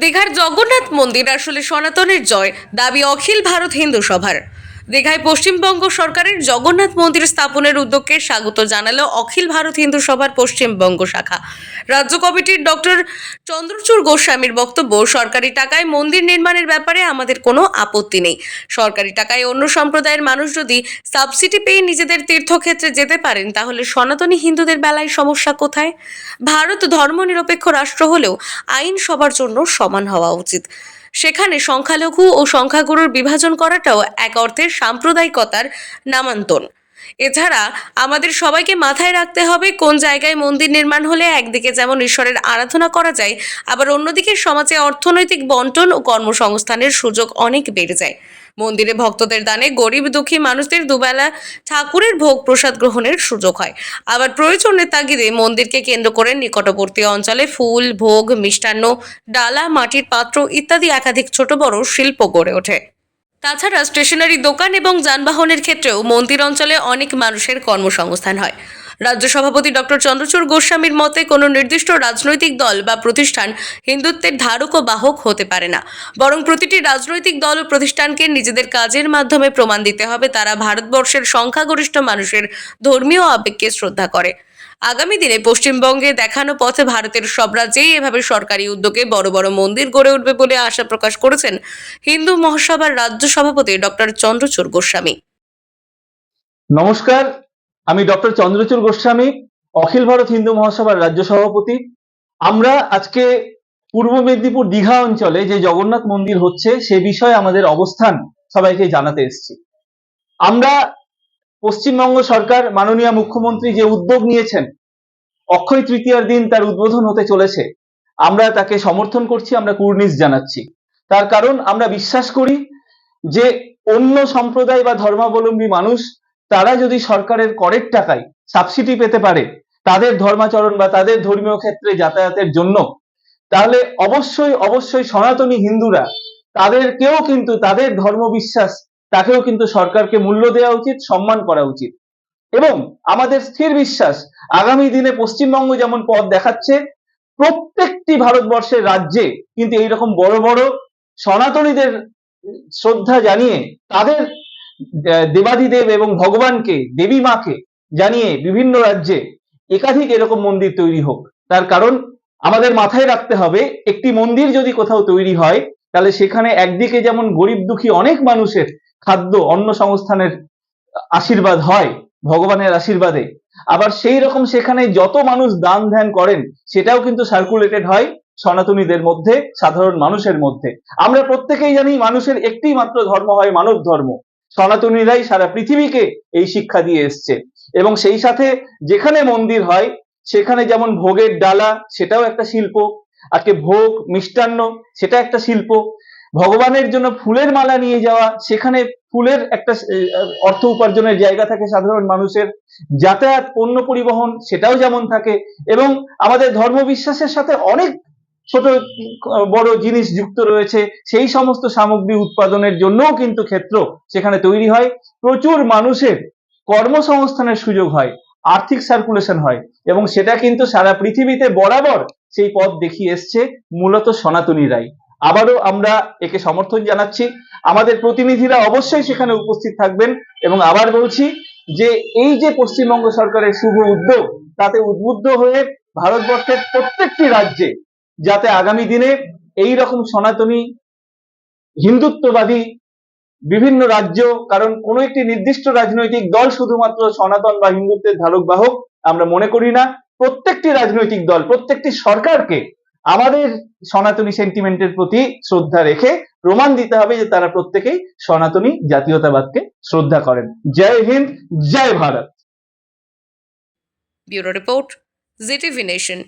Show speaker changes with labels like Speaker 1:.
Speaker 1: দীঘার জগন্নাথ মন্দির আসলে সনাতনের জয় দাবি অখিল ভারত হিন্দু সভার। দীঘায় পশ্চিমবঙ্গ সরকারের জগন্নাথ মন্দির স্থাপনের উদ্যোগকে স্বাগত জানালো অখিল ভারত হিন্দু সভার পশ্চিমবঙ্গ শাখা। রাজ্য কমিটির ডক্টর চন্দ্রচূড় গোস্বামীর বক্তব্য, সরকারি টাকায় মন্দির নির্মাণের ব্যাপারে আমাদের কোনো আপত্তি নেই। সরকারি টাকায় অন্য সম্প্রদায়ের মানুষ যদি সাবসিডি পেয়ে নিজেদের তীর্থক্ষেত্রে যেতে পারেন, তাহলে সনাতনী হিন্দুদের বেলায় সমস্যা কোথায়? ভারত ধর্মনিরপেক্ষ রাষ্ট্র হলেও আইন সবার জন্য সমান হওয়া উচিত। সেখানে সংখ্যালঘু ও সংখ্যাগুরুর বিভাজন করাটাও এক অর্থের সাম্প্রদায়িকতার নামান্তন। এছাড়া আমাদের সবাইকে মাথায় রাখতে হবে, কোন জায়গায় মন্দির নির্মাণ হলে একদিকে যেমন ঈশ্বরের আরাধনা করা যায়, আবার অন্যদিকে সমাজে অর্থনৈতিক বন্টন ও কর্মসংস্থানের সুযোগ অনেক বেড়ে যায়। মন্দিরে ভক্তদের দানে গরিব দুঃখী মানুষদের দুবেলা ঠাকুরের ভোগ প্রসাদ গ্রহণের সুযোগ হয়। আবার প্রয়োজনের তাগিদে মন্দিরকে কেন্দ্র করে নিকটবর্তী অঞ্চলে ফুল, ভোগ, মিষ্টান্ন, ডালা, মাটির পাত্র ইত্যাদি একাধিক ছোট বড় শিল্প গড়ে ওঠে। তাছাড়া স্টেশনারি দোকান এবং যানবাহনের ক্ষেত্রেও মন্দির অঞ্চলে অনেক মানুষের কর্মসংস্থান হয়। রাজ্য সভাপতি ডক্টর চন্দ্রচূড় গোস্বামীর মতে কোনো নির্দিষ্ট রাজনৈতিক দল বা প্রতিষ্ঠান হিন্দুত্বের ধারক ও বাহক হতে পারে না। বরং প্রতিটি রাজনৈতিক দল ও প্রতিষ্ঠানকে নিজেদের কাজের মাধ্যমে প্রমাণ দিতে হবে। তারা ভারতবর্ষের সংখ্যাগরিষ্ঠ মানুষের ধর্মীয় আবেগকে শ্রদ্ধা করে। আগামী দিনে পশ্চিমবঙ্গে দেখানো পথে ভারতের সব রাজ্যেই এভাবে সরকারি উদ্যোগে বড় বড় মন্দির গড়ে উঠবে বলে আশা প্রকাশ করেছেন হিন্দু মহাসভার রাজ্য সভাপতি ডক্টর চন্দ্রচূড় গোস্বামী।
Speaker 2: নমস্কার আমি ডক্টর চন্দ্রচূড় গোস্বামী, অখিল ভারত হিন্দু মহাসভার রাজ্য সভাপতি। আমরা আজকে পূর্ব মেদিনীপুর দীঘা অঞ্চলে যে জগন্নাথ মন্দির হচ্ছে, সে বিষয়ে আমাদের অবস্থান সবাইকে জানাতে এসেছি। আমরা পশ্চিমবঙ্গ সরকার, মাননীয় মুখ্যমন্ত্রী যে উদ্যোগ নিয়েছেন, অক্ষয় তৃতীয়ার দিন তার উদ্বোধন হতে চলেছে। আমরা তাকে সমর্থন করছি, আমরা কুর্নিশ জানাচ্ছি। তার কারণ আমরা বিশ্বাস করি যে অন্য সম্প্রদায় বা ধর্মাবলম্বী মানুষ তারা যদি সরকারের করের টাকায় সাবসিডি পেতে পারে, তাদের ধর্মাচরণ বা তাদের ধর্মীয় ক্ষেত্রে যাতায়াতের জন্য, তাহলে অবশ্যই অবশ্যই সনাতনী হিন্দুরা তাদেরকেও কিন্তু, তাদের ধর্মবিশ্বাস, তাকেও কিন্তু সরকারকে মূল্য দেওয়া উচিত, সম্মান করা উচিত। এবং আমাদের স্থির বিশ্বাস, আগামী দিনে পশ্চিমবঙ্গ যেমন পথ দেখাচ্ছে, প্রত্যেকটি ভারতবর্ষের রাজ্যে কিন্তু এইরকম বড় বড় সনাতনীদের শ্রদ্ধা জানিয়ে তাদের দেবাদিদেব এবং ভগবানকে, দেবী মাকে জানিয়ে বিভিন্ন রাজ্যে একাধিক এরকম মন্দির তৈরি হোক। তার কারণ আমাদের মাথায় রাখতে হবে, একটি মন্দির যদি কোথাও তৈরি হয়, তাহলে সেখানে একদিকে যেমন গরিব দুঃখী অনেক মানুষের খাদ্য অন্ন সংস্থানের আশীর্বাদ হয়, ভগবানের আশীর্বাদে, আবার সেই রকম সেখানে যত মানুষ দান ধ্যান করেন, সেটাও কিন্তু সার্কুলেটেড হয় সনাতনীদের মধ্যে, সাধারণ মানুষের মধ্যে। আমরা প্রত্যেকেই জানি মানুষের একটি মাত্র ধর্ম হয় মানব ধর্ম সনাতনীরাই সারা পৃথিবীকে এই শিক্ষা দিয়ে এসছে। এবং সেই সাথে যেখানে মন্দির হয়, সেখানে যেমন ভোগের ডালা, সেটাও একটা শিল্প। আজকে ভোগ, মিষ্টান্ন, সেটা একটা শিল্প। ভগবানের জন্য ফুলের মালা নিয়ে যাওয়া, সেখানে ফুলের একটা অর্থ উপার্জনের জায়গা থাকে সাধারণ মানুষের। যাতায়াত, পণ্য পরিবহন, সেটাও যেমন থাকে। এবং আমাদের ধর্মবিশ্বাসের সাথে অনেক ছোট বড় জিনিস যুক্ত রয়েছে, সেই সমস্ত সামগ্রী উৎপাদনের জন্যও কিন্তু ক্ষেত্র সেখানে তৈরি হয়। প্রচুর মানুষের কর্মসংস্থানের সুযোগ হয়, আর্থিক সার্কুলেশন হয় এবং সেটা কিন্তু সারা পৃথিবীতে বরাবর সেই পথ দেখিয়ে এসছে মূলত সনাতনীরাই আবারও আমরা একে সমর্থন জানাচ্ছি। আমাদের প্রতিনিধিরা অবশ্যই সেখানে উপস্থিত থাকবেন এবং আবার বলছি যে এই যে পশ্চিমবঙ্গ সরকারের শুভ উদ্যোগ, তাতে উদ্বুদ্ধ হয়ে ভারতবর্ষের প্রত্যেকটি রাজ্যে যাতে আগামী দিনে এই রকম সনাতনী হিন্দুত্ববাদী বিভিন্ন রাজ্য, কারণ কোনো একটি নির্দিষ্ট রাজনৈতিক দল শুধুমাত্র সনাতন বা হিন্দুত্বের ধারক বাহক আমরা মনে করি না। প্রত্যেকটি রাজনৈতিক দল, প্রত্যেকটি সরকারকে আমাদের সনাতনী সেন্টিমেন্টের প্রতি শ্রদ্ধা রেখে প্রমাণ দিতে হবে যে তারা প্রত্যেকেই সনাতনী জাতীয়তাবাদকে শ্রদ্ধা করেন। জয় হিন্দ, জয় Bharat.
Speaker 1: Bureau report, GTV nation.